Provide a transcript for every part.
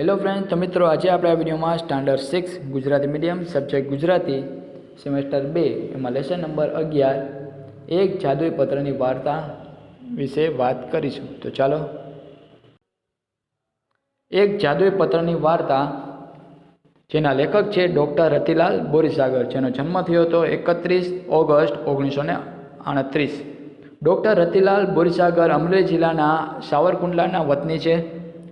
Hello friend તો મિત્રો આજે આપણે આ વિડીયોમાં standard six Gujarati medium subject Gujarati semester બે, એમાં લેસન નંબર અગિયાર, એક જાદુઈ પત્રની વાર્તા વિશે વાત કરીશું. તો ચાલો. એક જાદુઈ પત્રની વાર્તા જેના લેખક છે ડૉક્ટર રતિલાલ બોરીસાગર, જેનો જન્મ થયો હતો એકત્રીસ ઓગસ્ટ ઓગણીસો ને આડત્રીસ. ડૉક્ટર રતિલાલ બોરીસાગર અમરેલી જિલ્લાના સાવરકુંડલાના વતની છે.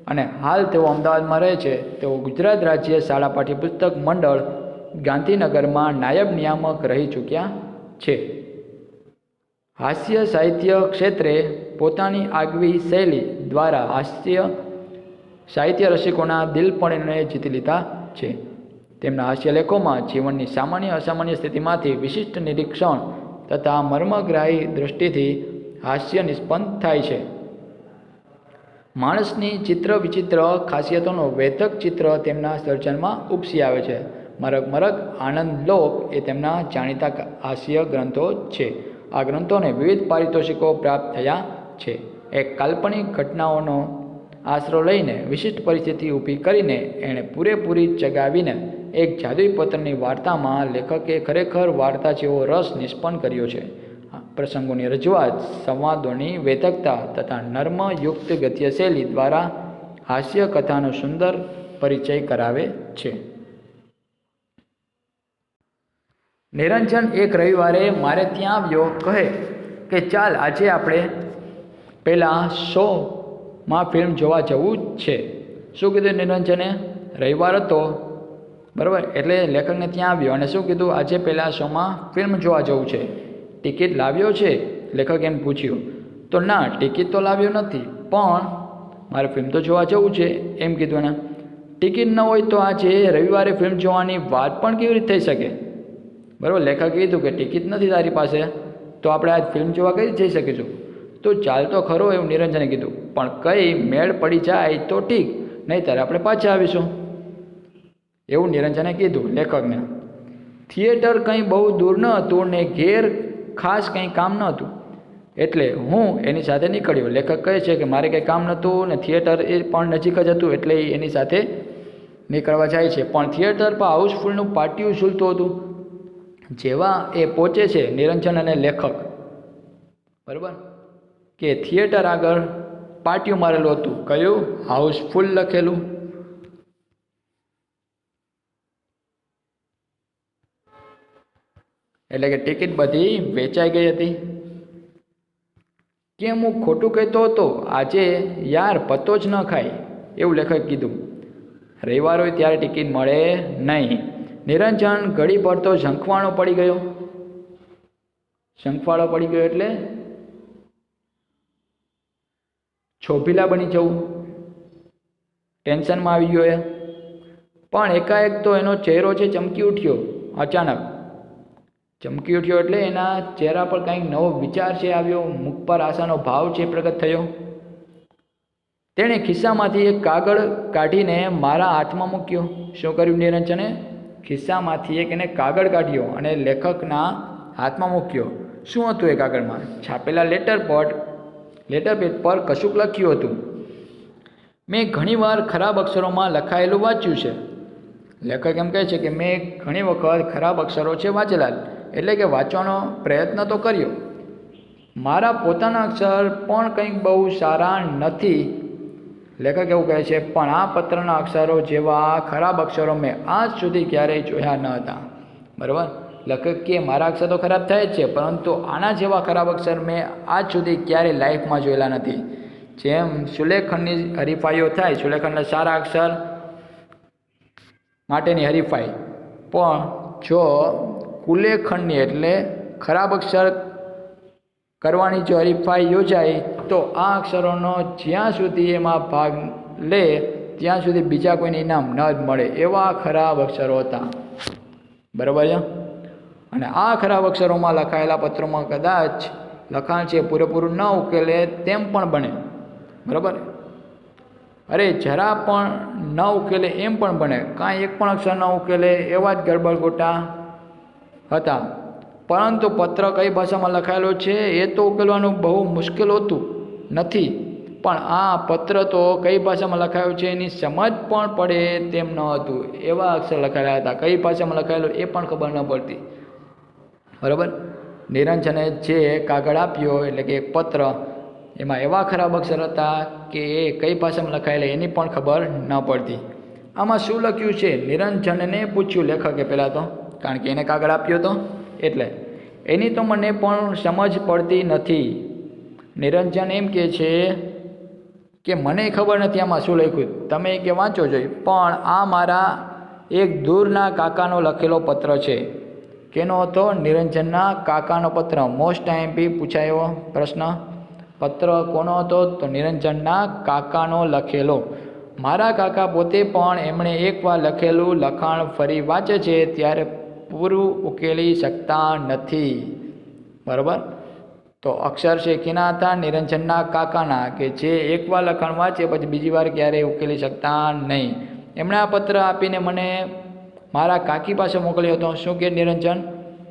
અને હાલ તેઓ અમદાવાદમાં રહે છે. તેઓ ગુજરાત રાજ્ય શાળા પાઠ્યપુસ્તક મંડળ ગાંધીનગરમાં નાયબ નિયામક રહી ચૂક્યા છે. હાસ્ય સાહિત્ય ક્ષેત્રે પોતાની આગવી શૈલી દ્વારા હાસ્ય સાહિત્ય રસિકોના દિલપણને જીતી લીધા છે. તેમના હાસ્યલેખોમાં જીવનની સામાન્ય અસામાન્ય સ્થિતિમાંથી વિશિષ્ટ નિરીક્ષણ તથા મર્મગ્રાહી દૃષ્ટિથી હાસ્ય નિષ્પન્ન થાય છે. માણસની ચિત્ર વિચિત્ર ખાસિયતોનો વેધક ચિત્ર તેમના સર્જનમાં ઉપસી આવે છે. મરગ મરગ આનંદ લોક એ તેમના જાણીતા હાસ્ય ગ્રંથો છે. આ ગ્રંથોને વિવિધ પારિતોષિકો પ્રાપ્ત થયા છે. એક કાલ્પનિક ઘટનાઓનો આશરો લઈને વિશિષ્ટ પરિસ્થિતિ ઊભી કરીને એણે પૂરેપૂરી ચગાવીને એક જાદુઈ પત્રની વાર્તામાં લેખકે ખરેખર વાર્તા જેવો રસ નિષ્પન્ન કર્યો છે. પ્રસંગોની રજૂઆત સંવાદોની વેતકતા તથા નર્મયુક્ત ગત્યશૈલી દ્વારા હાસ્ય કથાનો સુંદર પરિચય કરાવે છે. નિરંજન એક રવિવારે, મારે ત્યાં આવ્યો. કહે કે, ચાલ, આજે આપણે પહેલાં શોમાં ફિલ્મ જોવા જવું જ છે. શું કીધું નિરંજને? રવિવાર હતો. બરાબર, એટલે લેખકને ત્યાં આવ્યો. અને શું કીધું? આજે પહેલાં શોમાં ફિલ્મ જોવા જવું છે. ટિકિટ લાવ્યો છે? લેખક એમ પૂછ્યું, તો ના, ટિકિટ તો લાવ્યો નથી, પણ મારે ફિલ્મ તો જોવા જવું છે. એમ કીધું ને ટિકિટ ન હોય તો આજે રવિવારે ફિલ્મ જોવાની વાત પણ કેવી રીતે થઈ શકે? બરાબર, લેખકે કીધું કે, ટિકિટ નથી તારી પાસે, તો આપણે આજ ફિલ્મ જોવા કઈ જઈ શકીશું? તો ચાલ તો ખરો એવું નિરંજને કીધું, પણ કઈ મેળ પડી જાય તો ઠીક નહીં ત્યારે આપણે પાછા આવીશું. એવું નિરંજને કીધું લેખકને. થિયેટર કંઈ બહુ દૂર ન હતું ને ઘેર ખાસ કંઈ કામ ન હતું એટલે હું એની સાથે નીકળ્યો. લેખક કહે છે કે મારે કંઈ કામ નહોતું ને થિયેટર એ પણ નજીક જ હતું એટલે એની સાથે નીકળવા જાય છે. પણ થિયેટર પર હાઉસફુલનું પાટિયું ઝૂલતું હતું. જેવા એ પહોંચે છે નિરંજન અને લેખક. બરાબર? કે થિયેટર આગળ પાટિયું મારેલું હતું. કયું? હાઉસફુલ લખેલું. એટલે કે ટિકિટ બધી વેચાઈ ગઈ હતી. કેમ હું ખોટું કહેતો હતો? આજે યાર પતો જ ન ખાય, એવું લેખક કીધું. રવિવાર હોય ત્યારે ટિકિટ મળે નહીં. નિરંજન ઘડી પર તો ઝંખવાણો પડી ગયો. ઝંખવાળો પડી ગયો એટલે છોભીલા બની જવું. ટેન્શનમાં આવી ગયો એ. પણ એકાએક તો એનો ચહેરો છે ચમકી ઉઠ્યો, અચાનક. ચમકી ઉઠ્યો એટલે એના ચહેરા પર કંઈક નવો વિચાર છે આવ્યો, મુખ પર આશાનો ભાવ છે પ્રગટ થયો. તેણે ખિસ્સામાંથી એક કાગળ કાઢીને મારા હાથમાં મૂક્યો. શું કર્યું નિરંજને? ખિસ્સામાંથી એક એને કાગળ કાઢ્યો અને લેખકના હાથમાં મૂક્યો. શું હતું એ કાગળમાં? છાપેલા લેટર પર, લેટર પેડ પર કશુંક લખ્યું હતું. મેં ઘણીવાર ખરાબ અક્ષરોમાં લખાયેલું વાંચ્યું છે. લેખક એમ કહે છે કે મેં ઘણી વખત ખરાબ અક્ષરો છે વાંચેલા. એટલે કે વાંચવાનો પ્રયત્ન તો કર્યો. મારા પોતાના અક્ષર પણ કંઈક બહુ સારા નથી. લેખક એવું કહે છે, પણ આ પત્રના અક્ષરો જેવા ખરાબ અક્ષરો મેં આજ સુધી ક્યારેય જોયા ન હતા. બરાબર? લેખક કે, મારા અક્ષર તો ખરાબ થાય જ છે, પરંતુ આના જેવા ખરાબ અક્ષર મેં આજ સુધી ક્યારેય લાઈફમાં જોયેલા નથી. જેમ સુલેખનની હરીફાઈઓ થાય, સુલેખનના સારા અક્ષર માટેની હરીફાઈ. પણ જો કુલેખંડની એટલે ખરાબ અક્ષર કરવાની જો હરીફાઈ યોજાય, તો આ અક્ષરોનો જ્યાં સુધી એમાં ભાગ લે, ત્યાં સુધી બીજા કોઈને ઇનામ ન જ મળે. એવા ખરાબ અક્ષરો હતા. બરાબર છે? અને આ ખરાબ અક્ષરોમાં લખાયેલા પત્રોમાં કદાચ લખાણ છે પૂરેપૂરું ન ઉકેલે, તેમ પણ બને. બરાબર? અરે, જરા પણ ન ઉકેલે એમ પણ બને. કાંઈ એક પણ અક્ષર ન ઉકેલે, એવા જ ગડબડ ગોટા હતા. પરંતુ પત્ર કઈ ભાષામાં લખાયેલો છે એ તો ઉકેલવાનું બહુ મુશ્કેલ હોતું નથી. પણ આ પત્ર તો કઈ ભાષામાં લખાયો છે એની સમજ પણ પડે તેમ ન હતું. એવા અક્ષર લખાયેલા હતા. કઈ ભાષામાં લખાયેલું એ પણ ખબર ન પડતી. બરાબર? નિરંજને જે કાગળ આપ્યો, એટલે કે એક પત્ર, એમાં એવા ખરાબ અક્ષર હતા કે એ કઈ ભાષામાં લખાયેલા એની પણ ખબર ન પડતી. આમાં શું લખ્યું છે? નિરંજનને પૂછ્યું લેખકે પહેલાં તો. કારણ કે એને કાગળ આપ્યો હતો એટલે એની તો મને પણ સમજ પડતી નથી. નિરંજન એમ કહે છે કે મને ખબર નથી આમાં શું લખ્યું. તમે કે વાંચો જોઈએ પણ આ મારા એક દૂરના કાકાનો લખેલો પત્ર છે. કેનો હતો? નિરંજનના કાકાનો પત્ર. મોસ્ટ ટાઈમ બી પૂછાયો પ્રશ્ન. પત્ર કોનો હતો? તો નિરંજનના કાકાનો લખેલો. મારા કાકા પોતે પણ એમણે એકવાર લખેલું લખાણ ફરી વાંચે છે. ત્યારે પૂરું ઉકેલી શકતા નથી. બરાબર? તો અક્ષર છે કેના હતા નિરંજનના કાકાના કે જે એકવાર લખાણ વાંચે પછી બીજી વાર ક્યારેય ઉકેલી શકતા નહીં. એમણે આ પત્ર આપીને મને મારા કાકી પાસે મોકલ્યો હતો. શું કે નિરંજન?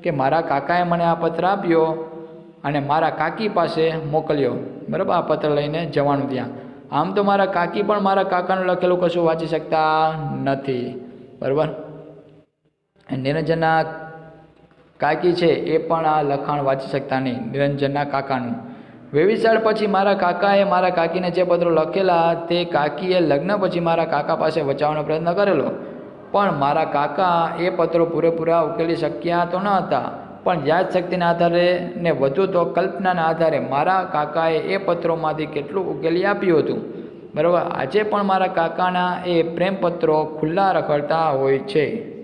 કે મારા કાકાએ મને આ પત્ર આપ્યો અને મારા કાકી પાસે મોકલ્યો. બરાબર? આ પત્ર લઈને જવાનું ત્યાં. આમ તો મારા કાકી પણ મારા કાકાનું લખેલું કશું વાંચી શકતા નથી. બરાબર? નિરંજનના કાકી છે એ પણ આ લખાણ વાંચી શકતા નહીં, નિરંજનના કાકાનું. વેવિશાળ પછી મારા કાકાએ મારા કાકીને જે પત્રો લખેલા તે કાકીએ લગ્ન પછી મારા કાકા પાસે બચાવવાનો પ્રયત્ન કરેલો. પણ મારા કાકા એ પત્રો પૂરેપૂરા ઉકેલી શક્યા તો ન હતા. પણ યાદશક્તિના આધારે ને વધુ તો કલ્પનાના આધારે મારા કાકાએ એ પત્રોમાંથી કેટલું ઉકેલી આપ્યું હતું. બરાબર? આજે પણ મારા કાકાના એ પ્રેમપત્રો ખુલ્લા રખડતા હોય છે.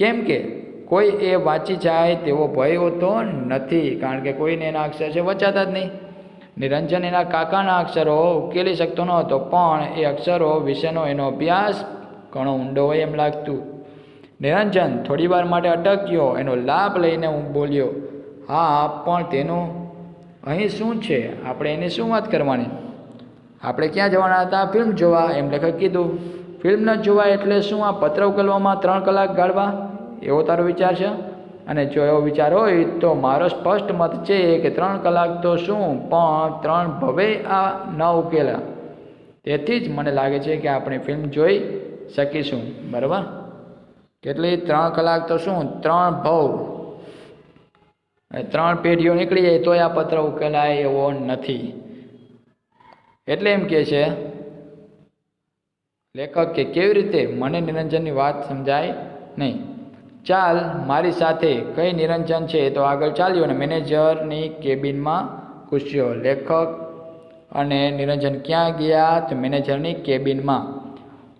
કેમ કે કોઈ એ વાંચી જાય તેવો ભય હોતો નથી, કારણ કે કોઈને એના અક્ષર છે વચાતા જ નહીં. નિરંજન એના કાકાના અક્ષરો ઉકેલી શકતો ન હતો પણ એ અક્ષરો વિશેનો એનો અભ્યાસ ઘણો ઊંડો હોય એમ લાગતું. નિરંજન થોડી વાર માટે અટક્યો એનો લાભ લઈને હું બોલ્યો, હા, પણ તેનું અહીં શું છે? આપણે એની શું વાત કરવાની? આપણે ક્યાં જવાના હતા? ફિલ્મ જોવા. એમ લેખક કીધું. ફિલ્મ ન જોવા એટલે શું આ પત્ર ઉકેલવામાં ત્રણ કલાક ગાળવા? એવો તારો વિચાર છે? અને જો એવો વિચાર હોય તો મારો સ્પષ્ટ મત છે કે ત્રણ કલાક તો શું? પણ ત્રણ ભવે આ ન ઉકેલા. તેથી જ મને લાગે છે કે આપણે ફિલ્મ જોઈ શકીશું. બરાબર? કેટલી? ત્રણ કલાક તો શું? ત્રણ ભવ. ત્રણ પેઢીઓ નીકળી જાય તોય આ પત્ર ઉકેલાય એવો નથી. એટલે એમ કહે છે, લેખક કે કેવી રીતે મને નિરંજનની વાત સમજાય નહીં? ચાલ, મારી સાથે કઈ નિરંજન છે તો આગળ ચાલ્યો અને મેનેજરની કેબિનમાં ઘૂસ્યો. લેખક અને નિરંજન ક્યાં ગયા તો મેનેજરની કેબિનમાં.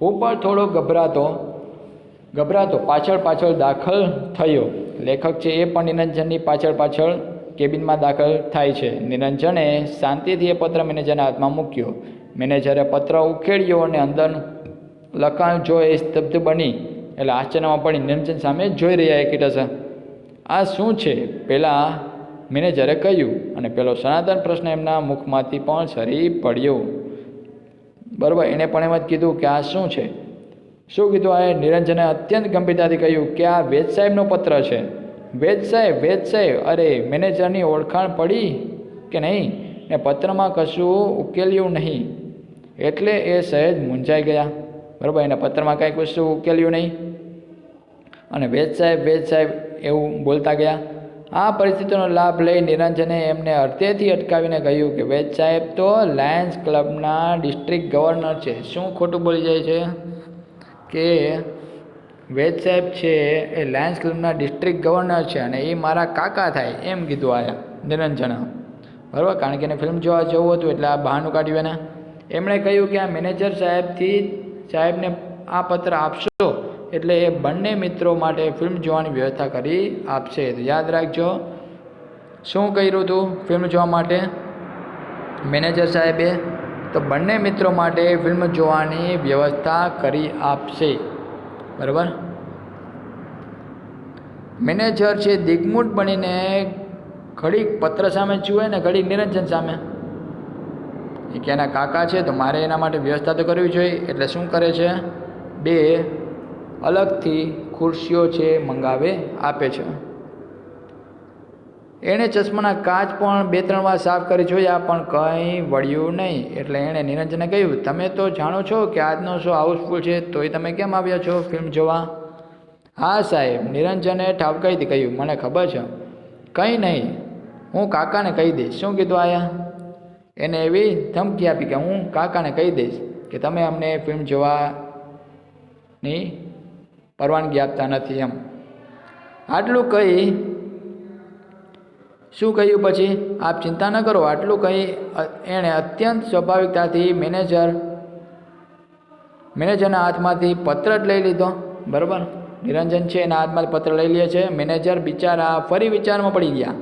હું પણ થોડો ગભરાતો ગભરાતો, પાછળ પાછળ દાખલ થયો. લેખક છે, એ પણ નિરંજનની પાછળ પાછળ કેબિનમાં દાખલ થાય છે. નિરંજને શાંતિથી એ પત્ર મેનેજરના હાથમાં મૂક્યો. મેનેજરે પત્ર ઉખેડ્યો અને અંદર લખાણ જોઈ સ્તબ્ધ બની. એટલે આશ્ચર્યમાં પણ નિરંજન સામે જોઈ રહ્યા એકીટા આ શું છે? પહેલાં મેનેજરે કહ્યું અને પેલો સનાતન પ્રશ્ન એમના મુખમાંથી પણ સરી પડ્યો. બરાબર, એણે પણ એમ જ કીધું કે આ શું છે? શું કીધું? આ નિરંજને અત્યંત ગંભીરતાથી કહ્યું કે આ વેદ સાહેબનો પત્ર છે. વેદ સાહેબ વેદ સાહેબ, અરે મેનેજરની ઓળખાણ પડી કે નહીં? ને પત્રમાં કશું ઉકેલ્યું નહીં. એટલે એ સહેજ મૂંઝાઈ ગયા. બરાબર, એને પત્રમાં કાંઈ કશું ઉકેલ્યું નહીં. અને વેદ સાહેબ વેદ સાહેબ એવું બોલતા ગયા, આ પરિસ્થિતિનો લાભ લઈ નિરંજને એમને અડધેથી અટકાવીને કહ્યું કે, વેદ સાહેબ, તો લાયન્સ ક્લબના ડિસ્ટ્રિક્ટ ગવર્નર છે. શું ખોટું બોલી જાય છે? કે વેદ સાહેબ છે એ લાયન્સ ક્લબના ડિસ્ટ્રિક્ટ ગવર્નર છે અને એ મારા કાકા થાય એમ કીધું આયા નિરંજન. બરાબર? કારણ કે એને ફિલ્મ જોવા જવું હતું એટલે આ બહાનું કાઢ્યું એને. એમણે કહ્યું કે આ મેનેજર સાહેબથી સાહેબને આ પત્ર આપશો. એટલે એ બંને મિત્રો માટે ફિલ્મ જોવાની વ્યવસ્થા કરી આપશે. તો યાદ રાખજો, શું કર્યું હતું ફિલ્મ જોવા માટે? મેનેજર સાહેબે? તો બંને મિત્રો માટે ફિલ્મ જોવાની વ્યવસ્થા કરી આપશે. બરાબર? મેનેજર છે દિગ્મૂઢ બનીને ઘડીક પત્ર સામે જુએ ને ઘડીક નિરંજન સામે. એ કે એના કાકા છે, તો મારે એના માટે વ્યવસ્થા તો કરવી જોઈએ. એટલે શું કરે છે? બે અલગથી ખુરશીઓ છે મંગાવે, આપે છે. એણે ચશ્માના કાચ પણ બે ત્રણ વાર સાફ કરી જોયા, પણ કંઈ વળ્યું નહીં. એટલે એણે નિરંજને કહ્યું, તમે તો જાણો છો કે આજનો શો હાઉસફુલ છે, તોય તમે કેમ આવ્યા છો ફિલ્મ જોવા? હા, સાહેબ નિરંજને ઠાવકાઈથી કહ્યું, મને ખબર છે. કંઈ નહીં, હું કાકાને કહી દઈશ. શું કીધું આયા? એને એવી ધમકી આપી કે હું કાકાને કહી દઈશ કે તમે અમને ફિલ્મ જોવાની પરવાનગી આપતા નથી એમ. આટલું કહી શું કહ્યું પછી? આપ ચિંતા ન કરો, આટલું કહી એણે અત્યંત સ્વાભાવિકતાથી મેનેજર, મેનેજરના હાથમાંથી પત્ર જ લઈ લીધો. બરાબર? નિરંજન છે, એના હાથમાં પત્ર લઈ લે છે. મેનેજર બિચારા ફરી વિચારમાં પડી ગયા.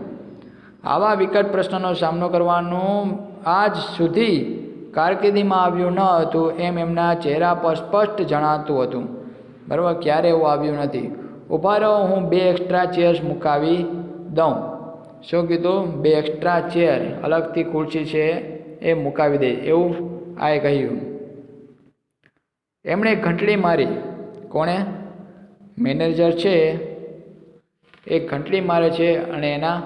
આવા વિકટ પ્રશ્નનો સામનો કરવાનું આજ સુધી કારકિર્દીમાં આવ્યું ન હતું એમ એમના ચહેરા પર સ્પષ્ટ જણાતું હતું. બરાબર? ક્યારે એવું આવ્યું નથી. ઊભા રહો, હું બે એક્સ્ટ્રા ચેર્સ મુકાવી દઉં. શું કીધું? બે એક્સ્ટ્રા ચેર અલગથી ખુરશી છે એ મુકાવી દે. એવું આએ કહ્યું. એમણે ઘંટડી મારી. કોણે? મેનેજર છે. એ ઘંટડી મારે છે અને એના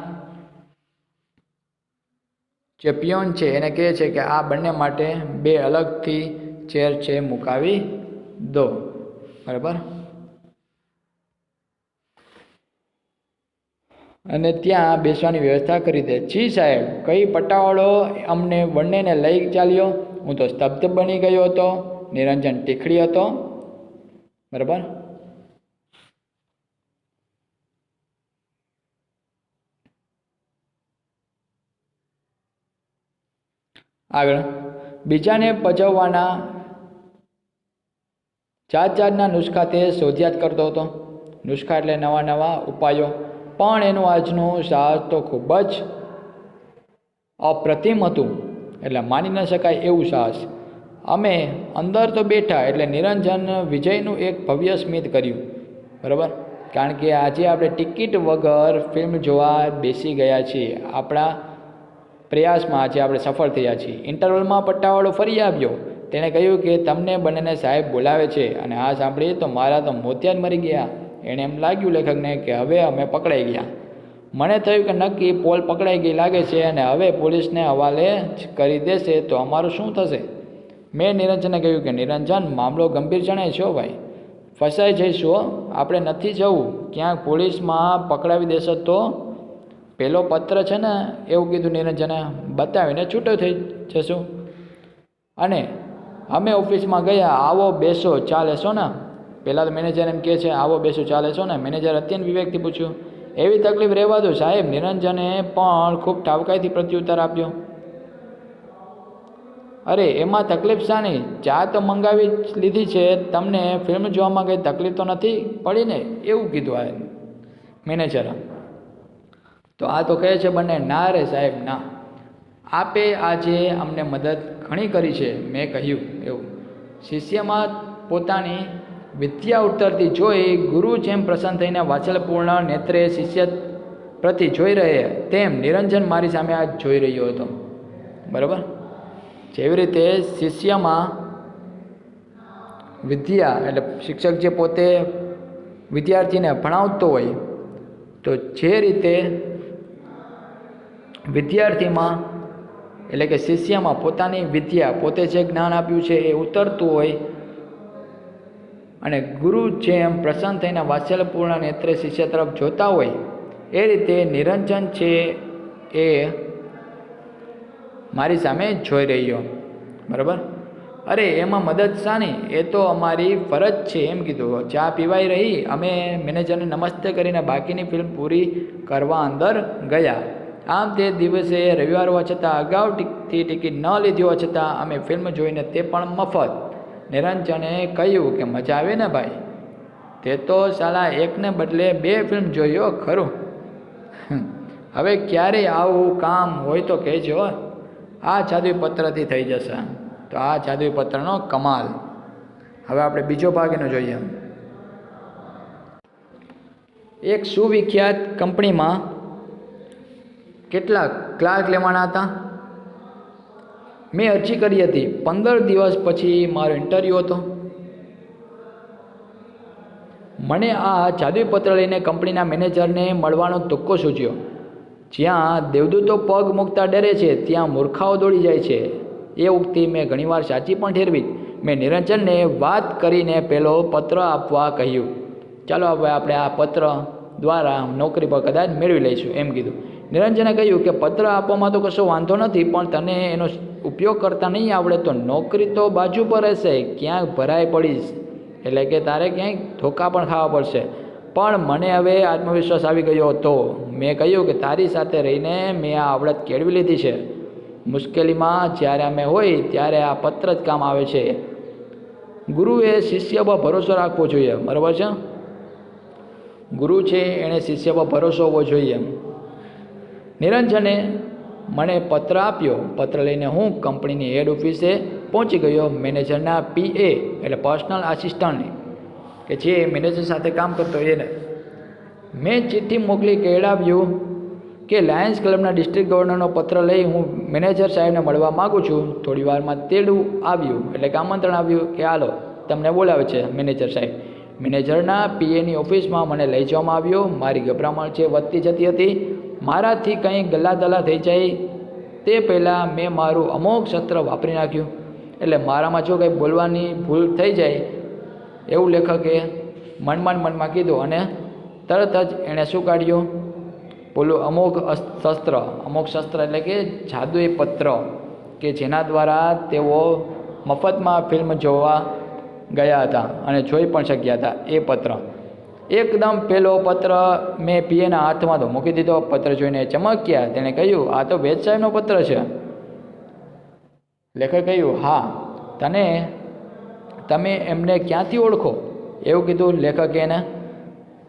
જે પિયોન છે એને કહે છે કે આ બંને માટે બે અલગથી ચેર છે મુકાવી દો. બરાબર? અને ત્યાં બેસવાની વ્યવસ્થા કરી દે. જી સાહેબ, કઈ પટાવાળો અમને બંનેને લઈ ચાલ્યો? હું તો સ્તબ્ધ બની ગયો હતો, નિરંજન ટીખડી હતો. બરાબર? આગળ. બીજાને પજવવાના જાત જાતના નુસ્ખા તે શોધ્યા જ કરતો હતો. નુસ્ખા એટલે નવા નવા ઉપાયો. પણ એનું આજનું સાહસ તો ખૂબ જ અપ્રતિમ હતું. એટલે માની ન શકાય એવું સાહસ. અમે અંદર તો બેઠા એટલે નિરંજન વિજયનું એક ભવ્ય સ્મિત કર્યું. બરાબર? કારણ કે આજે આપણે ટિકિટ વગર ફિલ્મ જોવા બેસી ગયા છીએ. આપણા પ્રયાસમાં આજે આપણે સફળ થયા છીએ. ઇન્ટરવલમાં પટ્ટાવાળો ફરી આવ્યો. તેણે કહ્યું કે તમને બંનેને સાહેબ બોલાવે છે અને આ સાંભળી તો મારા તો મોતિયા જ મરી ગયા. એણે એમ લાગ્યું લેખકને કે હવે અમે પકડાઈ ગયા. મને થયું કે નક્કી પોલ પકડાઈ ગઈ લાગે છે અને હવે પોલીસને હવાલે જ કરી દેશે તો અમારું શું થશે મેં નિરંજને કહ્યું કે, નિરંજન, મામલો ગંભીર જણાય છો ભાઈ. ફસાઈ જઈશું. આપણે નથી જવું. ક્યાંક પોલીસમાં પકડાવી દેશો તો પેલો પત્ર છે ને, એવું કીધું નિરંજને. બતાવીને છૂટો થઈ જશું. અને અમે ઓફિસમાં ગયા, આવો બેસો, ચાલે છો ને? પહેલાં તો મેનેજર એમ કહે છે, આવો બેસો, ચાલે છો ને? મેનેજર અત્યંત વિવેકથી પૂછ્યું, એવી તકલીફ રહેવા દો સાહેબ. નિરંજને પણ ખૂબ ઠાવકાઈથી પ્રત્યુત્તર આપ્યો, અરે, એમાં તકલીફ શાની? ચા તો મંગાવી લીધી છે, તમને ફિલ્મ જોવામાં કંઈ તકલીફ તો નથી પડી ને એવું કીધું આ મેનેજરે. તો આ તો કહે છે બંને, ના રે સાહેબ, ના. આપે આજે અમને મદદ ઘણી કરી છે, મેં કહ્યું એવું. શિષ્યમાં પોતાની વિદ્યા ઉતરતી જોઈ ગુરુ જેમ પ્રસન્ન થઈને વાત્સલ્યપૂર્ણ નેત્રે શિષ્ય પ્રતિ જોઈ રહે, તેમ નિરંજન મારી સામે આ જોઈ રહ્યો હતો. બરાબર? જેવી રીતે શિષ્યમાં વિદ્યા, એટલે શિક્ષક જે પોતે વિદ્યાર્થીને ભણાવતો હોય, તો જે રીતે વિદ્યાર્થીમાં એટલે કે શિષ્યમાં પોતાની વિદ્યા, પોતે જે જ્ઞાન આપ્યું છે એ ઉતરતું હોય. અને ગુરુ જેમ પ્રસન્ન થઈને વાત્સલ્યપૂર્ણ નેત્રે શિષ્ય તરફ જોતા હોય, એ રીતે નિરંજન છે એ મારી સામે જોઈ રહ્યો. બરાબર? અરે, એમાં મદદ શાની? એ તો અમારી ફરજ છે, એમ કીધું. ચા પીવાઈ રહી? અમે મેનેજરને નમસ્તે કરીને બાકીની ફિલ્મ પૂરી કરવા અંદર ગયા. આમ તે દિવસે રવિવાર હોવા છતાં અગાઉથી ટિકિટ ન લીધી હોવા છતાં અમે ફિલ્મ જોઈને તે પણ મફત. નિરંજને કહ્યું કે મજા આવે ને ભાઈ? તે તો સાલા એકને બદલે બે ફિલ્મ જોયો ખરું. હવે ક્યારેય આવું કામ હોય તો કહેજો આ જાદુઈ પત્રથી થઈ જશે. તો આ જાદુઈ પત્રનો કમાલ. હવે આપણે બીજો ભાગ એનો જોઈએ. એક સુવિખ્યાત કંપનીમાં કેટલા ક્લાર્ક લેવાના હતા? મેં અરજી કરી હતી. પંદર દિવસ પછી મારો ઇન્ટરવ્યૂ હતો. મને આ જાદુઈ પત્ર લઈને કંપનીના મેનેજરને મળવાનો તુક્કો સૂચ્યો જ્યાં દેવદૂતો પગ મૂકતા ડરે છે, ત્યાં મૂર્ખાઓ દોડી જાય છે. એ ઉક્તિ મેં ઘણીવાર સાચી પણ ઠેરવી. મેં નિરંજનને વાત કરીને પેલો પત્ર આપવા કહ્યું. ચાલો હવે આપણે આ પત્ર દ્વારા નોકરી પર કદાચ મેળવી લઈશું, એમ કીધું. નિરંજને કહ્યું કે, પત્ર આપવામાં તો કશો વાંધો નથી, પણ તને એનો ઉપયોગ કરતા નહીં આવડે તો નોકરી તો બાજુ પર રહેશે, ક્યાંક ભરાઈ પડીશ. એટલે કે તારે ક્યાંય ધોકા પણ ખાવા પડશે. પણ મને હવે આત્મવિશ્વાસ આવી ગયો હતો. મેં કહ્યું કે, તારી સાથે રહીને મેં આ આવડત કેળવી લીધી છે. મુશ્કેલીમાં જ્યારે અમે હોય ત્યારે આ પત્ર જ કામ આવે છે. ગુરુએ શિષ્ય પર ભરોસો રાખવો જોઈએ. બરાબર છે? ગુરુ છે, એણે શિષ્ય પર ભરોસો હોવો જોઈએ. નિરંજને મને પત્ર આપ્યો. પત્ર લઈને હું કંપનીની હેડ ઓફિસે પહોંચી ગયો. મેનેજરના પીએ એટલે પર્સનલ આસિસ્ટન્ટને, કે જે મેનેજર સાથે કામ કરતો એને. મેં ચિઠ્ઠી મોકલી કહેડાવ્યું કે લાયન્સ ક્લબના ડિસ્ટ્રિક્ટ ગવર્નરનો પત્ર લઈ હું મેનેજર સાહેબને મળવા માગું છું. થોડી વારમાં તેડું આવ્યું, એટલે કે આમંત્રણ આવ્યું કે હાલો, તમને બોલાવે છે મેનેજર સાહેબ. મેનેજરના પીએની ઓફિસમાં મને લઈ જવામાં આવ્યો. મારી ગભરામણ છે, વધતી જતી હતી. મારાથી કંઈ ગલ્લા દલ્લા થઈ જાય, તે પહેલાં મેં મારું અમોઘ સત્ર વાપરી નાખ્યું. એટલે મારામાં જો કંઈ બોલવાની ભૂલ થઈ જાય, એવું લેખકે મનમાં મનમાં કીધું અને તરત જ એણે શું કાઢ્યું? પેલું અમોઘ શસ્ત્ર. અમોઘ શસ્ત્ર એટલે કે જાદુઈ પત્ર, કે જેના દ્વારા તેઓ મફતમાં ફિલ્મ જોવા ગયા હતા અને જોઈ પણ શક્યા હતા. એ પત્ર. એકદમ પેલો પત્ર મેં પીએના હાથમાં તો મૂકી દીધો, પત્ર જોઈને ચમક્યા. તેણે કહ્યું, આ તો વેદ સાહેબનો પત્ર છે. લેખકે કહ્યું, હા, તને, તમે એમને ક્યાંથી ઓળખો? એવું કીધું લેખકે એને,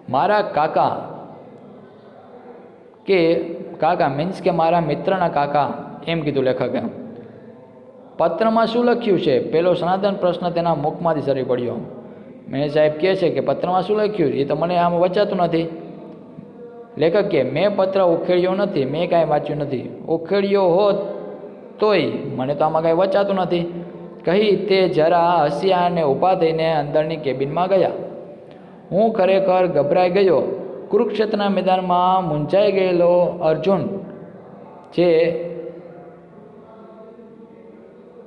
મારા કાકા કે, કાકા મીન્સ કે મારા મિત્રના કાકા. એમ કીધું લેખકે. પત્રમાં શું લખ્યું છે? પેલો સનાતન પ્રશ્ન તેના મુખમાંથી સરી પડ્યો. મેં સાહેબ કહે છે કે પત્રમાં શું લખ્યું? એ તો મને આમ વચાતું નથી. લેખક કે મેં પત્ર ઉખેડ્યો નથી, મેં કાંઈ વાંચ્યું નથી. ઉખેડ્યો હોત તોય મને તો આમાં કાંઈ વચાતું નથી. કહી તે જરા હસ્યા અને ઊભા થઈને અંદરની કેબિનમાં ગયા. હું ખરેખર ગભરાઈ ગયો. કુરુક્ષેત્રના મેદાનમાં મૂંઝાઈ ગયેલો અર્જુન, જે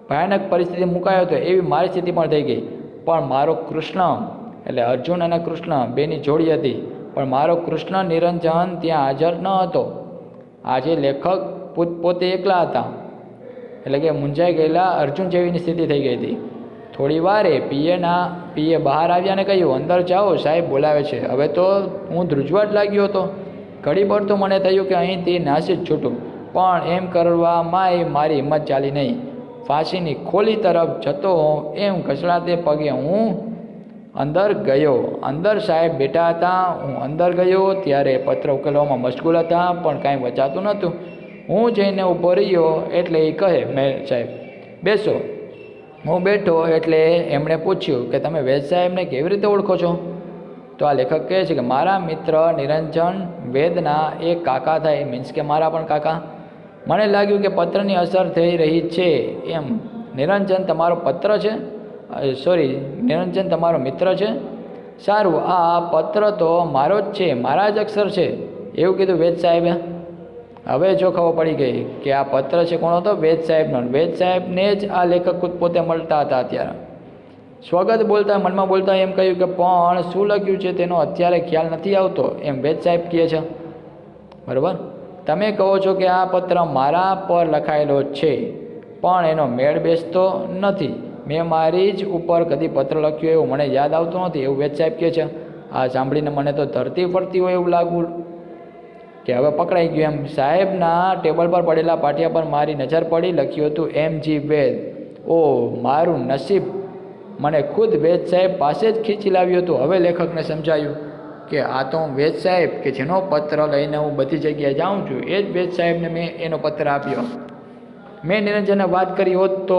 ભયાનક પરિસ્થિતિ મુકાયો હતો, એવી મારી સ્થિતિ પણ થઈ ગઈ. પણ મારો કૃષ્ણ, એટલે અર્જુન અને કૃષ્ણ બેની જોડી હતી. પણ મારો કૃષ્ણ નિરંજન ત્યાં હાજર ન હતો. આજે લેખક પોતપોતે એકલા હતા. એટલે કે મૂંઝાઈ ગયેલા અર્જુન જેવીની સ્થિતિ થઈ ગઈ હતી. થોડી વારે પીએના પીએ બહાર આવ્યા ને કહ્યું, અંદર જાઓ, સાહેબ બોલાવે છે. હવે તો હું ધ્રુજવાટ લાગ્યો હતો. ઘડી પર તો મને થયું કે અહીંથી નાસી જ છૂટું. પણ એમ કરવામાં એ મારી હિંમત ચાલી નહીં. ફાંસીની ખોલી તરફ જતો હોઉં એમ ઘસડાતે પગે હું અંદર ગયો. અંદર સાહેબ બેઠા હતા. હું અંદર ગયો ત્યારે પત્ર ઉકેલવામાં મશગુલ હતા, પણ કાંઈ વચાતું નહોતું. હું જઈને ઊભો રહ્યો એટલે એ કહે, મેં સાહેબ, બેસો. હું બેઠો એટલે એમણે પૂછ્યું કે, તમે વેદ સાહેબને કેવી રીતે ઓળખો છો? તો આ લેખક કહે છે કે, મારા મિત્ર નિરંજન વેદના એક કાકા થાય, મીન્સ કે મારા પણ કાકા. મને લાગ્યું કે પત્રની અસર થઈ રહી છે એમ. નિરંજન તમારો પત્ર છે? સોરી નિરંજન તમારો મિત્ર છે? સારું, આ પત્ર તો મારો જ છે, મારા જ અક્ષર છે. એવું કીધું વેદ સાહેબે? હવે જો ખબર પડી ગઈ કે આ પત્ર છે કોણ હતો? વેદ સાહેબનો વેદ સાહેબને જ આ લેખક પોતે મળતા હતા અત્યારે. સ્વાગત બોલતા, મનમાં બોલતા એમ કહ્યું કે, પણ શું લખ્યું છે તેનો અત્યારે ખ્યાલ નથી આવતો? એમ વેદ સાહેબ કહે છે. બરાબર? તમે કહો છો કે આ પત્ર મારા પર લખાયેલો છે, પણ એનો મેળ બેસતો નથી. મેં મારી જ ઉપર કદી પત્ર લખ્યો એવું મને યાદ આવતું નથી, એવું વેદ સાહેબ કહે છે. આ સાંભળીને મને તો ધરતી ફરતી હોય એવું લાગવું કે હવે પકડાઈ ગયું એમ. સાહેબના ટેબલ પર પડેલા પાટિયા પર મારી નજર પડી, લખ્યું હતું, એમ જી વેદ. ઓ, મારું નસીબ. મને ખુદ વેદ સાહેબ પાસે જ ખીચી લાવ્યું હતું. હવે લેખકને સમજાયું. કે આ તો વેદ સાહેબ કે જેનો પત્ર લઈને હું બધી જગ્યાએ જાઉં છું, એ જ વેદ સાહેબને મેં એનો પત્ર આપ્યો. મેં નિરંજનને વાત કરી હોત તો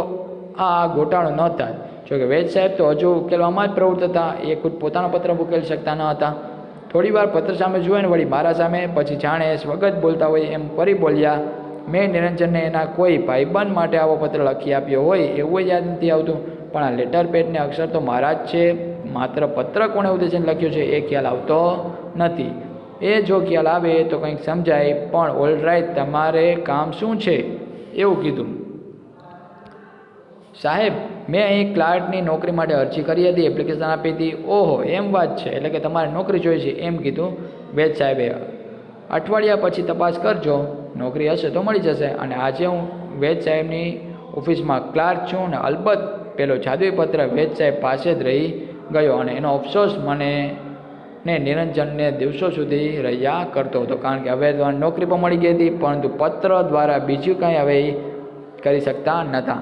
આ ગોટાળો ન થાય. જોકે વેદ સાહેબ તો હજુ ઉકેલવામાં જ પ્રવૃત્ત હતા, એ ખુદ પોતાનો પત્ર ઉકેલી શકતા ન હતા. થોડી વાર પત્ર સામે જુએ ને વળી મારા સામે, પછી જાણે સ્વગત બોલતા હોય એમ ફરી બોલ્યા, મેં નિરંજનને એના કોઈ ભાઈબંધ માટે આવો પત્ર લખી આપ્યો હોય, એવું યાદ નથી આવતું. પણ આ લેટર પેડને અક્ષર તો મારા જ છે. માત્ર પત્ર કોણે ઉદ્દેશીને લખ્યો છે, એ ખ્યાલ આવતો નથી. એ જો ખ્યાલ આવે તો કંઈક સમજાય, પણ ઓલરાઈટ તમારે કામ શું છે? એવું કીધું. સાહેબ, મેં અહીં ક્લાર્કની નોકરી માટે અરજી કરી હતી, એપ્લિકેશન આપી હતી. ઓહો, એમ વાત છે. એટલે કે તમારે નોકરી જોઈએ છે, એમ કીધું વેદ સાહેબે. અઠવાડિયા પછી તપાસ કરજો, નોકરી હશે તો મળી જશે. અને આજે હું વેદ સાહેબની ઓફિસમાં ક્લાર્ક છું અને અલબત્ત પેલો જાદુઈ પત્ર વેદ સાહેબ પાસે જ રહી ગયો અને એનો અફસોસ મને ને નિરંજનને દિવસો સુધી રહ્યા કરતો હતો. કારણ કે હવે નોકરી પણ મળી ગઈ હતી, પરંતુ પત્ર દ્વારા બીજું કંઈ હવે કરી શકતા નહોતા.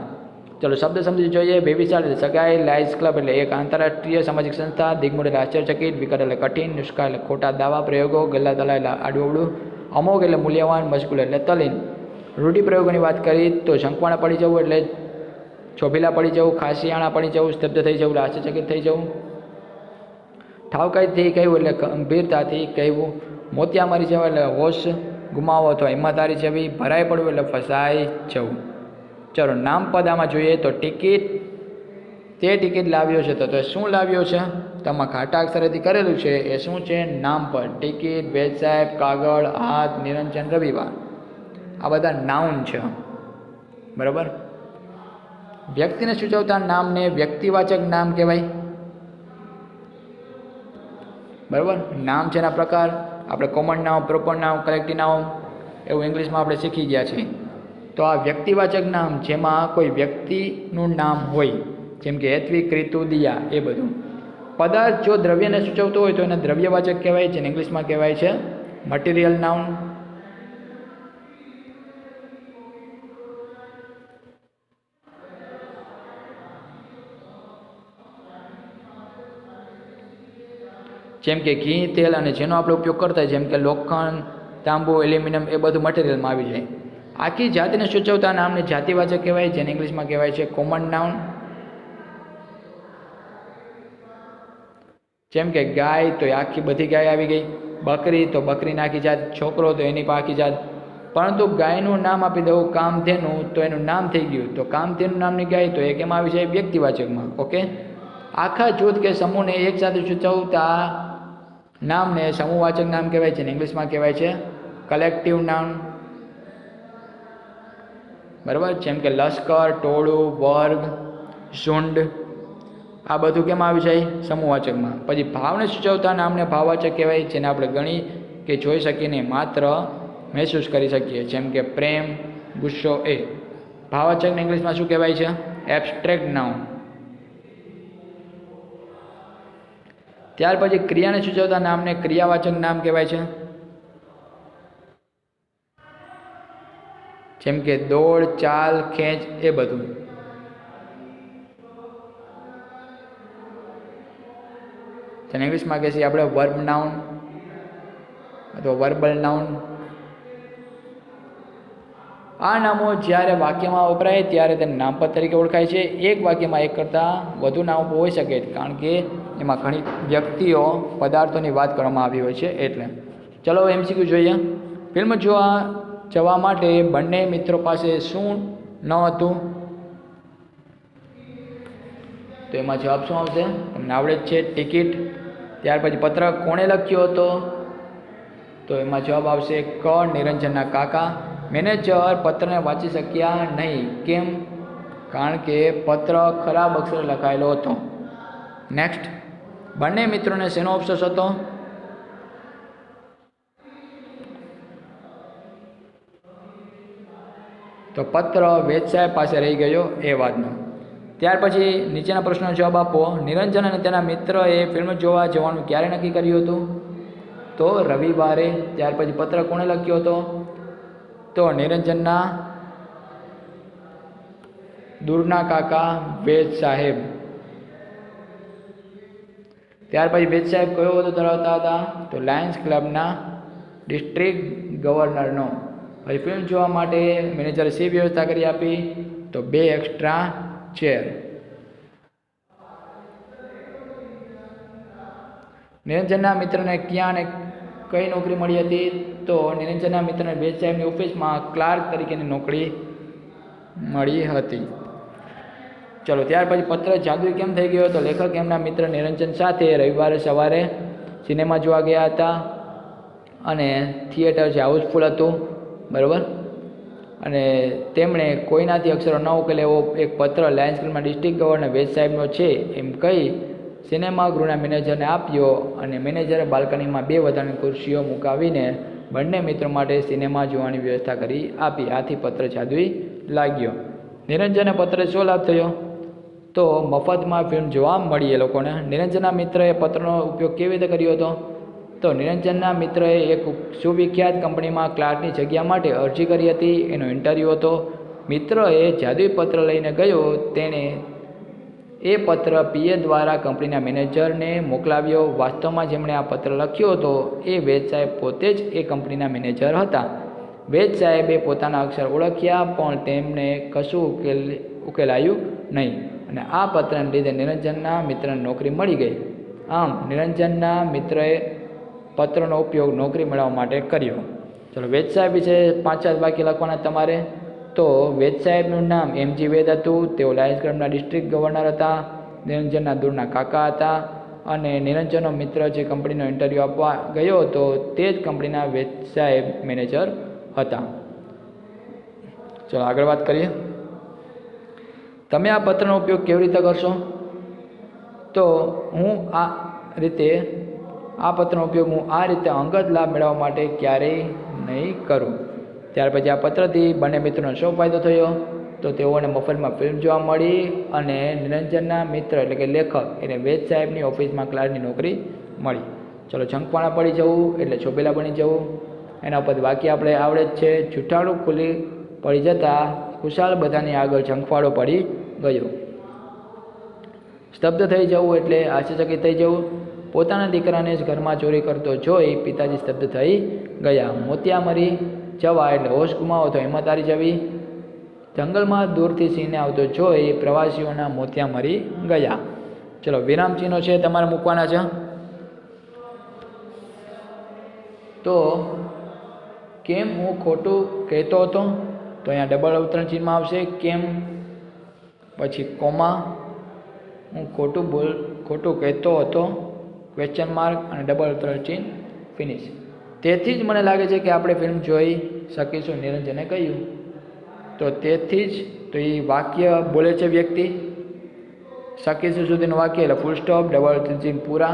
ચલો શબ્દ સમજી જોઈએ. એટલે સગાઈ લાઇઝ ક્લબ એટલે એક આંતરરાષ્ટ્રીય સામાજિક સંસ્થા દિગ્મૂળ એટલે આશ્ચર્યચકિત વિકટ એટલે કઠિન, નુસ્ખા એટલે ખોટા દાવા પ્રયોગો ગલ્લા તલા એટલે આડું અમોઘ એટલે મૂલ્યવાન, મશગુલ એટલે તલીન. રૂઢિપ્રયોગોની વાત કરી તો શંકવાણા પડી જવું એટલે છોભીલા પડી જવું, ખાસિયાણા પડી જવું, સ્તબ્ધ થઈ જવું આશ્ચર્યચકિત થઈ જવું. ઠાવકાઈથી કહેવું એટલે ગંભીરતાથી કહેવું. મોતિયા મારી જવા એટલે હોશ ગુમાવો અથવા હિંમતારી જવી ભરાઈ પડવું એટલે ફસાઈ જવું. ચલો, નામ પદામાં જોઈએ તો ટિકિટ. તે ટિકિટ લાવ્યો છે તો તે શું લાવ્યો છે? તેમાં ઘાટા અક્ષરેથી કરેલું છે, એ શું છે? નામ પર ટિકિટ વેદ સાહેબ, કાગળ, હાથ, નિરંજન, રવિવાર. આ બધા નાઉન છે. બરાબર? વ્યક્તિને સૂચવતા નામને વ્યક્તિવાચક નામ કહેવાય. બરાબર? નામ છે એના પ્રકાર. આપણે કોમન નામ પ્રોપર નામ કલેક્ટિવ નામ એવું ઇંગ્લિશમાં આપણે શીખી ગયા છીએ. તો આ વ્યક્તિવાચક નામ જેમાં કોઈ વ્યક્તિનું નામ હોય, જેમ કે હેત્વિક, રીતુ, દિયા, એ બધું. પદાર્થ જો દ્રવ્યને સૂચવતો હોય તો એને દ્રવ્યવાચક કહેવાય છે ઇંગ્લિશમાં કહેવાય છે મટીરિયલ નાઉન જેમ કે ઘી, તેલ અને જેનો આપણે ઉપયોગ કરતા જેમ કે લોખંડ, તાંબુ, એલ્યુમિનિયમ એ બધું મટીરિયલમાં આવી જાય. આખી જાતિને સૂચવતા નામને જાતિવાચક કહેવાય, જેને ઇંગ્લિશમાં કહેવાય છે કોમન નાઉન જેમ કે ગાય, તો એ આખી બધી ગાય આવી ગઈ. બકરી, તો બકરીની આખી જાત, છોકરો, તો એની પણ આખી જાત. પરંતુ ગાયનું નામ આપી દઉં, કામધેનું, તો એનું નામ થઈ ગયું. તો કામધેનું નામની ગાય, તો એ કેમ આવી જાય? વ્યક્તિવાચકમાં. ઓકે? આખા જૂથ કે સમૂહને એક સાથે સૂચવતા નામને સમૂહવાચક નામ કહેવાય છે ને ઇંગ્લિશમાં કહેવાય છે કલેક્ટિવ નામ. બરાબર? જેમ કે લશ્કર, ટોળું, વર્ગ, ઝુંડ. આ બધું કેમ આવી જાય સમૂહવાચકમાં પછી ભાવને સૂચવતા નામને ભાવવાચક કહેવાય જેને આપણે ગણી કે જોઈ શકીએ ને માત્ર મહેસૂસ કરી શકીએ. જેમ કે પ્રેમ, ગુસ્સો, એ. ભાવવાચકને ઇંગ્લિશમાં શું કહેવાય છે? Abstract noun. ત્યાર પછી ક્રિયાને સૂચવતા નામને ક્રિયાવાચક નામ કહેવાય છે. જેમ કે દોડ, ચાલ, ખેંચ એ બધું. તેને ઇંગ્લિશમાં કહે છે આપણે વર્બ નાઉન અથવા વર્બલ નાઉન આ નામો જ્યારે વાક્યમાં વપરાય ત્યારે તેને નામપદ તરીકે ઓળખાય છે. એક વાક્યમાં એક કરતાં વધુ નામો હોઈ શકે કારણ કે એમાં ઘણી વ્યક્તિઓ પદાર્થોની વાત કરવામાં આવી હોય છે, એટલે. ચલો એમસીક્યુ જોઈએ. ફિલ્મ જોવા જવા માટે બંને મિત્રો પાસે શું ન હતું? તો એમાં જવાબ શું આવશે? તમને આવડે જ છે, ટિકિટ. ત્યાર પછી પત્ર કોણે લખ્યો હતો? તો એમાં જવાબ આવશે ક. નિરંજનના કાકા. મેનેજર પત્રને વાંચી શક્યા નહીં. કેમ? કારણ કે પત્ર ખરાબ અક્ષરે લખાયેલો હતો. નેક્સ્ટ બંને મિત્રોને શેનો અફસોસ હતો? તો પત્ર વેદ સાહેબ પાસે રહી ગયો એ વાતનો. ત્યાર પછી નીચેના પ્રશ્નનો જવાબ આપો. નિરંજન અને તેના મિત્રએ ફિલ્મ જોવા જવાનું ક્યારે નક્કી કર્યું હતું? તો રવિવારે. ત્યાર પછી પત્ર કોણે લખ્યો હતો? તો નિરંજનના દૂરના કાકા વેદ સાહેબ. ત્યાર પછી વેદ સાહેબ કયો હોદ્દો ધરાવતા હતા? તો લાયન્સ ક્લબના ડિસ્ટ્રિક્ટ ગવર્નરનો. પછી ફિલ્મ જોવા માટે મેનેજરે શી વ્યવસ્થા કરી આપી? તો બે એક્સ્ટ્રા ચેર. નિરંજનના મિત્રને ક્યાં અને કઈ નોકરી મળી હતી તો નિરંજનના મિત્રને વેદ સાહેબની ઓફિસમાં ક્લાર્ક તરીકેની નોકરી મળી હતી. ચલો, ત્યાર પછી પત્ર જાદુ કેમ થઈ ગયો તો લેખક એમના મિત્ર નિરંજન સાથે રવિવારે સવારે સિનેમા જોવા ગયા હતા અને થિયેટર જે હાઉસફુલ હતું, બરાબર? અને તેમણે કોઈનાથી અક્ષરો ન ઉકેલે એવો એક પત્ર લાયન્સ ક્લબના ડિસ્ટ્રિક્ટ ગવર્નર વેદ સાહેબનો છે એમ કહી સિનેમા ગૃહના મેનેજરને આપ્યો અને મેનેજરે બાલ્કનીમાં બે વધારાની ખુરશીઓ મુકાવીને બંને મિત્રો માટે સિનેમા જોવાની વ્યવસ્થા કરી આપી. આથી પત્ર જાદુઈ લાગ્યો. નિરંજનને પત્ર શું લાભ થયો? તો મફતમાં ફિલ્મ જોવા મળી એ લોકોને. નિરંજનના મિત્રએ પત્રનો ઉપયોગ કેવી રીતે કર્યો હતો? તો નિરંજનના મિત્રએ એક સુવિખ્યાત કંપનીમાં ક્લાર્કની જગ્યા માટે અરજી કરી હતી. એનો ઇન્ટરવ્યૂ હતો. મિત્રએ જાદુઈ પત્ર લઈને ગયો. તેણે એ પત્ર પીએ દ્વારા કંપનીના મેનેજરને મોકલાવ્યો. વાસ્તવમાં જેમણે આ પત્ર લખ્યો હતો, એ વેદ સાહેબ પોતે જ એ કંપનીના મેનેજર હતા. વેદ સાહેબે પોતાના અક્ષર ઓળખ્યા, પણ તેમને કશું ઉકેલ, ઉકેલાયું નહીં. અને આ પત્રને લીધે નિરંજનના મિત્રને નોકરી મળી ગઈ. આમ, નિરંજનના મિત્રએ પત્રનો ઉપયોગ નોકરી મેળવવા માટે કર્યો. ચલો, વેદ સાહેબ વિશે પાંચ જ બાકી લખવાના તમારે? તો વેદ સાહેબનું નામ એમજી વેદ હતું. તેઓ લાયન્સ ક્લબના ડિસ્ટ્રિક્ટ ગવર્નર હતા. નિરંજનના દૂરના કાકા હતા. અને નિરંજનનો મિત્ર જે કંપનીનો ઇન્ટરવ્યૂ આપવા ગયો હતો તે જ કંપનીના વેદ સાહેબ મેનેજર હતા. ચલો આગળ વાત કરીએ. તમે આ પત્રનો ઉપયોગ કેવી રીતે કરશો? તો હું આ રીતે, આ પત્રનો ઉપયોગ હું આ રીતે અંગત લાભ મેળવવા માટે ક્યારેય નહીં કરું. ત્યાર પછી આ પત્રથી બંને મિત્રોનો શું ફાયદો થયો? તો તેઓને મફતમાં ફિલ્મ જોવા મળી અને નિરંજનના મિત્ર એટલે કે લેખક એને વેદ સાહેબની ઓફિસમાં ક્લાર્કની નોકરી મળી. ચલો જંખવાણા પડી જવું એટલે છોપેલા બની જવું. એના ઉપર વાક્ય આપણે આવડે જ છે. જૂઠાણું ખુલ્લી પડી જતાં ખુશાલ બધાની આગળ જંખવાડો પડી ગયો. સ્તબ્ધ થઈ જવું એટલે આશ્ચર્યચકિત થઈ જવું. પોતાના દીકરાને જ ઘરમાં ચોરી કરતો જોઈ પિતાજી સ્તબ્ધ થઈ ગયા. મોતિયા મરી જવા એટલે હોશ ગુમાવો તો હિંમત હારી જવી. જંગલમાં દૂરથી સિંહને આવતો જોઈ પ્રવાસીઓના મોતિયા મરી ગયા. ચલો વિરામ ચિહ્નો છે તમારે મૂકવાના છે. તો કેમ હું ખોટું કહેતો હતો? તો અહીંયા ડબલ અવતરણ ચિહ્નમાં આવશે. કેમ? પછી કોમા, હું ખોટું બોલ, ખોટું કહેતો હતો? ક્વેશ્ચન માર્ક અને ડબલ અવતરણ ચિહ્ન ફિનિશ તેથી જ મને લાગે છે કે આપણે ફિલ્મ જોઈ શકીશું, નિરંજને કહ્યું. તો તેથી જ તો એ વાક્ય બોલે છે વ્યક્તિ, શકીશું સુધીનું વાક્ય. એટલે ફૂલ સ્ટોપ ડબલ ચિહ્ન પૂરા.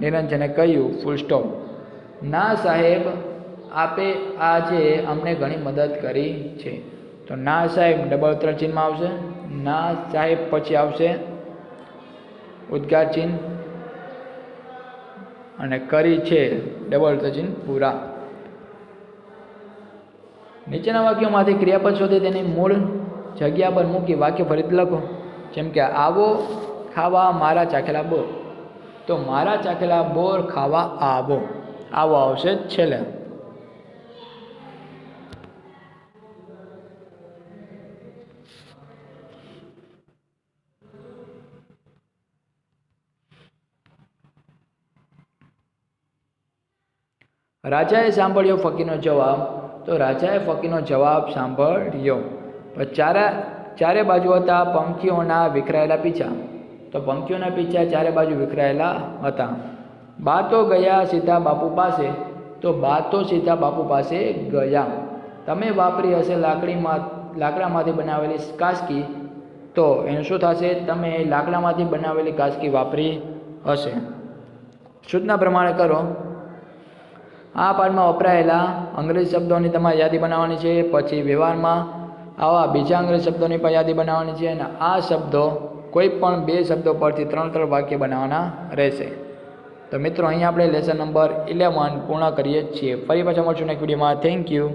નિરંજને કહ્યું ફૂલ સ્ટોપ ના સાહેબ, આપે આજે અમને ઘણી મદદ કરી છે. તો ના સાહેબ ડબલ ત્રણ ચિહ્નમાં આવશે. ના સાહેબ, પછી આવશે. ઉદ્ગાર ચિહ્ન. અને કરી છે ડબલ તચિન પૂરા. નીચેના વાક્યોમાંથી ક્રિયાપદ શોધી તેની મૂળ જગ્યા પર મૂકી વાક્ય ફરીથી લખો. જેમ કે, આવો ખાવા મારા ચાખેલા બોર. તો મારા ચાખેલા બોર ખાવા આવો. આવો આવશે છેલ્લે. રાજાએ સાંભળ્યો ફકીરનો જવાબ, તો રાજાએ ફકીરનો જવાબ સાંભળ્યો. ચારે ચારે બાજુ હતા પંખીઓના વિખરાયેલા પીછા. તો પંખીઓના પીછા ચારે બાજુ વિખરાયેલા હતા. બા તો ગયા સીધા બાપુ પાસે, તો બા તો સીધા બાપુ પાસે ગયા. તમે વાપરી હશે લાકડીમાં, લાકડામાંથી બનાવેલી કાસકી, તો એનું શું થશે? તમે લાકડામાંથી બનાવેલી કાસકી વાપરી હશે. સૂચના પ્રમાણે કરો આ પાઠમાં વપરાયેલા અંગ્રેજી શબ્દોની તમારે યાદી બનાવવાની છે. પછી વ્યવહારમાં આવા બીજા અંગ્રેજી શબ્દોની પણ યાદી બનાવવાની છે અને આ શબ્દો કોઈ પણ બે શબ્દો પરથી ત્રણ ત્રણ વાક્ય બનાવવાના રહેશે. તો મિત્રો, અહીંયા આપણે લેસન નંબર ઇલેવન પૂર્ણ કરીએ છીએ. ફરી પાછા મળશું નેક્સ્ટ વિડીયોમાં થેન્ક યુ